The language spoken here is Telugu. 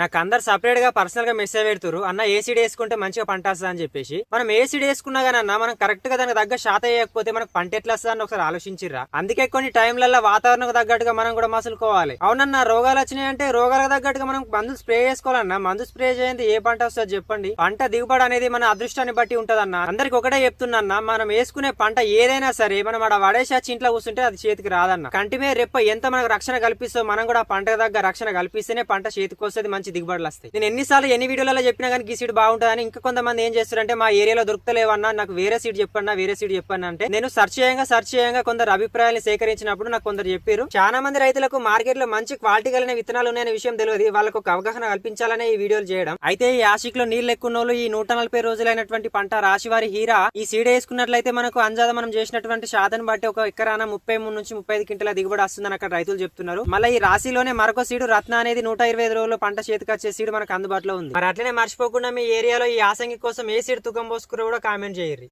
నాకు అందరు సపరేట్గా పర్సనల్గా మెసేజ్ పెడుతురు అన్న ఏ వేసుకుంటే మంచిగా పంట వస్తుంది అని చెప్పేసి. మనం ఏ వేసుకున్నా కానీ అన్న మనం కరెక్ట్గా దానికి తగ్గ శాత వేయకపోతే మనకు పంట ఎట్లా వస్తుంది అని ఒకసారి ఆలోచించిరా అందుకే కొన్ని టైంలలో వాతావరణం తగ్గట్టుగా మనం కూడా మసులుకోవాలి. అవునన్న రోగాలు వచ్చినాయి అంటే రోగాలకు తగ్గట్టుగా మనం మందులు స్ప్రే చేసుకోవాలన్న. మందు స్ప్రే చేయండి ఏ పంట వస్తుంది చెప్పండి. పంట దిగుబడి అనేది మన అదృష్టాన్ని బట్టి ఉంటదన్న. అందరికి ఒకటే చెప్తున్నా మనం వేసుకునే పంట ఏదైనా సరే మనం అక్కడ వడేసి వచ్చి ఇంట్లో కూర్చుంటే అది చేతికి రాదన్న. కంటిమే రెప్ప ఎంత మనకు రక్షణ కల్పిస్తో మనం కూడా పంట దగ్గర రక్షణ కల్పిస్తేనే పంట చేతికి వస్తుంది మంచి దిగుబడులు వస్తాయి. నేను ఎన్నిసార్లు ఎన్ని వీడియోలలో చెప్పినా కానీ ఈ సీడ్ బాగుంటుందని ఇంకా కొంతమంది ఏం చేస్తారంటే మా ఏరియాలో దొరుకుతలేవన్నా నాకు వేరే సీడ్ చెప్పన్నా వేరే సీడ్ చెప్పన్నా అంటే నేను సెర్చ్ చేయంగా సెర్చ్ చేయంగా కొందరు అభిప్రాయాలు సేకరించినప్పుడు నాకు కొందరు చెప్పారు. చాలా మంది రైతులకు మార్కెట్లో మంచి క్వాలిటీ కలిగిన విత్తనాలు ఉన్నాయనే విషయం తెలియదు. వాళ్ళకు ఒక అవగాహన కల్పించాలనే ఈ వీడియోలు చేయడం. అయితే ఈ ఆశిక్లో నీళ్ళు ఎక్కువ ఈ నూట నలభై రోజులైనటువంటి పంట రాశివారి హీరా ఈ సీడ్ వేసుకున్నట్లయితే మనకు అంజాద మనం చేసినటువంటి శాతం బట్టి ఒక ఎకరాన ముప్పై మూడు నుంచి ముప్పై ఐదు క్వింటల దిగుబడి వస్తుందని అక్కడ రైతులు చెప్తున్నారు. మళ్ళీ ఈ రాశిలోనే మరొక సీడు రత్న అనేది నూట ఇరవై ఐదు రోజుల్లో పంట చేతికి సీడ్ మనకు అందుబాటులో ఉంది. మరి అట్లనే మర్చిపోకుండా మీ ఏరియాలో ఈ ఆసంగి కోసం ఏ సీడ్ తుకం పోసుకురో కూడా కామెంట్ చేయరు